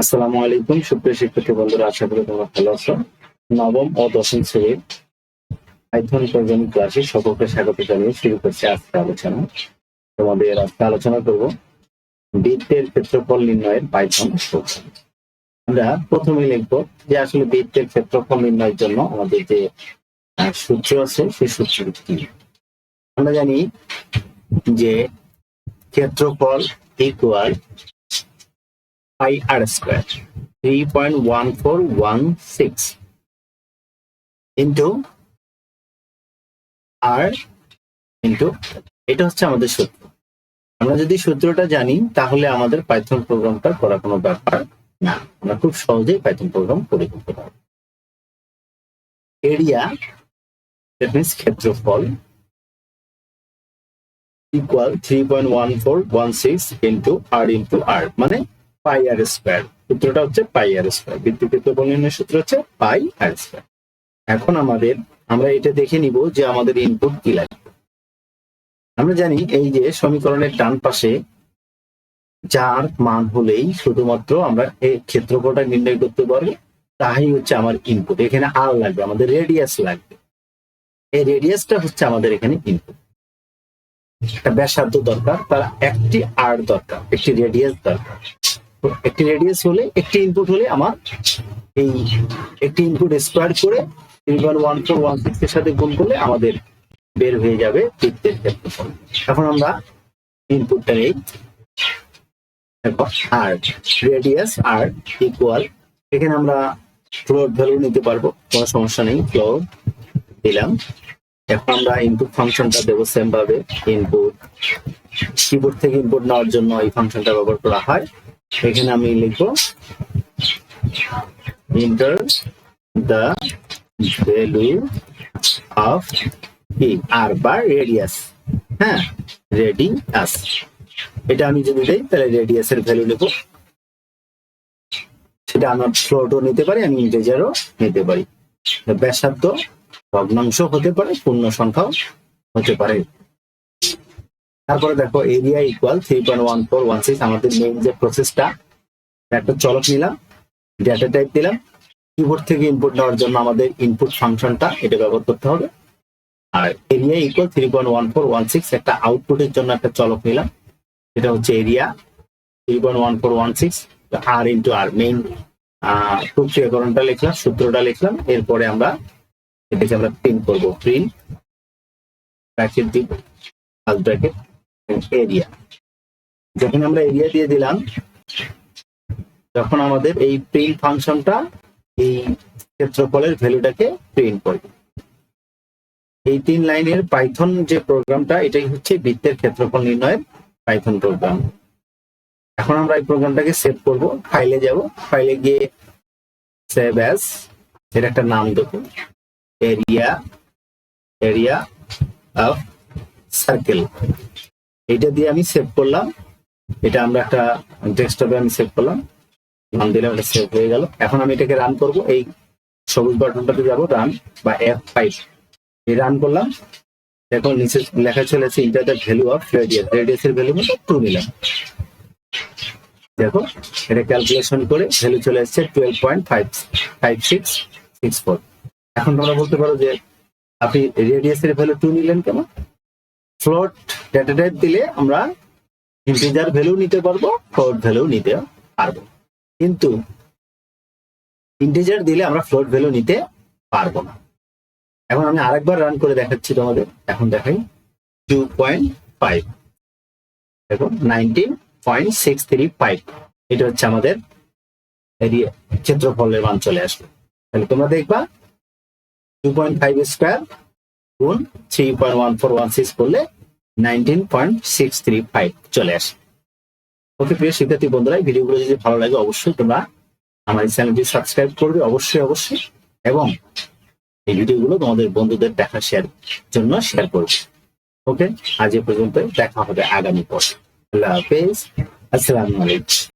আসসালামু আলাইকুম, সুপ্রিয় শিক্ষার্থী বন্ধুরা, আশা করি তোমরা ভালো আছো। নবম ও দশম শ্রেণির পাইথন প্রোগ্রামিং ক্লাসে সকলকে স্বাগত জানিয়ে শুরু করছে আজকে আলোচনা। তোমাদের আজকে আলোচনা করব বৃত্তের ক্ষেত্রফল নির্ণয়ের পাইথন আমরা প্রথমে লিখব যে আসলে বৃত্তের ক্ষেত্রফল নির্ণয়ের জন্য আমাদের যে সূত্র আছে, সেই সূত্রটি কি? আমরা জানি যে ক্ষেত্রফল equal pi r square 3.1416 into r into, এটা হচ্ছে আমাদের সূত্র। আমরা যদি সূত্রটা জানি, তাহলে আমাদের পাইথন প্রোগ্রামটা করা কোনো ব্যাপার না। আমরা খুব সহজেই পাইথন প্রোগ্রাম করে ফেলতে পারব। এরিয়া দ্যাট মিনস ক্ষেত্রফল equal three point one four one six into r into r মানে পাই আর স্কোয়ার। সূত্রটা হচ্ছে পাই আর স্কোয়ার। ক্ষেত্রফল নির্ণয় সূত্র হচ্ছে পাই আর স্কোয়ার। এখন আমাদের আমরা এটা দেখে নিব যে আমাদের ইনপুট কি লাগবে আমরা জানি এই যে সমীকরণের ডান পাশে যার মান হলেই শুধুমাত্র আমরা এই ক্ষেত্রফলটা নির্ণয় করতে পারব তাই হচ্ছে আমার ইনপুট এখানে আর লাগবে, আমাদের রেডিয়াস লাগবে। এই রেডিয়াসটা হচ্ছে আমাদের এখানে ইনপুট একটা ব্যাসার্ধ দরকার, তার একটি আর দরকার, একটি রেডিয়াস দরকার। একটি রেডিয়াস হলে, একটি ইনপুট হলে আমার এই একটি ইনপুট স্কোয়ার করে three one one four one six এর সাথে গুণ করলে আমাদের বের হয়ে যাবে বৃত্তের ক্ষেত্রফল এখন আমরা ইনপুটটা নেই। আর রেডিয়াস আর ইকুয়াল এখানে আমরা ফ্লোর ভ্যালু নিতে পারব, কোনো সমস্যা নেই ফ্লোর দিলাম। এখন আমরা ইনপুট ফাংশনটা দেবো সেম ভাবে ইনপুট কিবোর্ড থেকে ইনপুট নেওয়ার জন্য এই ফাংশনটা ব্যবহার করা হয়। এখানে আমি লিখব ইন্টার দ্য ভ্যালু অফ কি আর বা রেডিয়াস হ্যাঁ রেডিয়াস এটা আমি যদি দেই, তাহলে রেডিয়াস এর ভ্যালু নেব সেটা আমার ফ্লোটও নিতে পারি, আমি ইন্টেজারও নিতে পারি। ব্যাসার্ধ ভগ্নাংশ হতে পারে, পূর্ণ সংখ্যাও হতে পারে। তারপরে দেখো area equal three point one four one six আমাদের মেইন যে প্রসেসটা একটা চলক নিলাম ডেটা টাইপ দিলাম কিবোর্ড থেকে ইনপুট নেওয়ার জন্য আমাদের ইনপুট ফাংশনটা এটা ব্যবহার করতে হবে। আর area equal three point one four one six একটা আউটপুটের জন্য একটা চলক নিলাম, এটা হচ্ছে area three point one four one six r into r main প্রক্রিয়াকরণটা লিখলাম, সূত্রটা লিখলাম, এরপরে আমরা এটাকে আমরা প্রিন্ট করব প্রিন্ট ব্র্যাকেট দিব ফার্স্ট ব্র্যাকেট এরিয়া যখন আমরা এরিয়া দিয়ে দিলাম, তখন আমাদের এই প্রিন্ট ফাংশনটা এই ক্ষেত্রফলের ভ্যালুটাকে প্রিন্ট করবে এই তিন লাইনের পাইথন যে প্রোগ্রামটা, এটাই হচ্ছে বৃত্তের ক্ষেত্রফল নির্ণয়ের পাইথন প্রোগ্রাম এখন আমরা এই প্রোগ্রামটাকে সেভ করব ফাইলে যাব। ফাইলে গিয়ে সেভ অ্যাজ এর একটা নাম দেবো এরিয়া এরিয়া অফ সার্কেল এটা দিয়ে আমি সেভ করলাম। এটা আমরা একটা ডেস্কটপে আমি সেভ করলাম। নাম দিলাম, এটা সেভ হয়ে গেল। এখন আমি এটাকে রান করব। এই সবুজ বাটনটাতে যাব রান বা এফ ফাইভ এই রান করলাম। এখন নিচে লেখা চলেছে enter the value of radius radius এর ভ্যালু মতো টু নিলাম। দেখো, এটা ক্যালকুলেশন করে ভ্যালু চলে এসেছে twelve point five five six six four এখন তোমরা বলতে পারো যে আপনি রেডিয়াস এর ভ্যালু টু নিলেন কেন? ফ্লোট ডেটা টাইপ দিলে আমরা ইন্টিজার ভ্যালু নিতে পারব ফ্লোট ভ্যালু নিতে পারব। কিন্তু ইন্টিজার দিলে আমরা ফ্লোট ভ্যালু নিতে পারব না। এখন আমি আরেকবার রান করে দেখাচ্ছি তোমাদের। এখন দেখাই টু পয়েন্ট ফাইভ দেখো nineteen point six three five এটা হচ্ছে আমাদের ক্ষেত্রফলের মান চলে আসবে তাহলে তোমরা দেখবা টু পয়েন্ট ফাইভ স্কোয়ার গুণ three point one four one six করলে nineteen point six three five চলে আসে। ওকে প্রিয় শিক্ষার্থী বন্ধুরা ভিডিওগুলো যদি ভালো লাগে, অবশ্যই তোমরা আমার চ্যানেলটি সাবস্ক্রাইব করবে, অবশ্যই অবশ্যই, এবং এই ভিডিওগুলো তোমাদের বন্ধুদের দেখা শেয়ার জন্য শেয়ার করবে। ওকে আজ এ পর্যন্ত দেখা হবে আগামী পর আল্লাহ হাফেজ, আসসালামু আলাইকুম।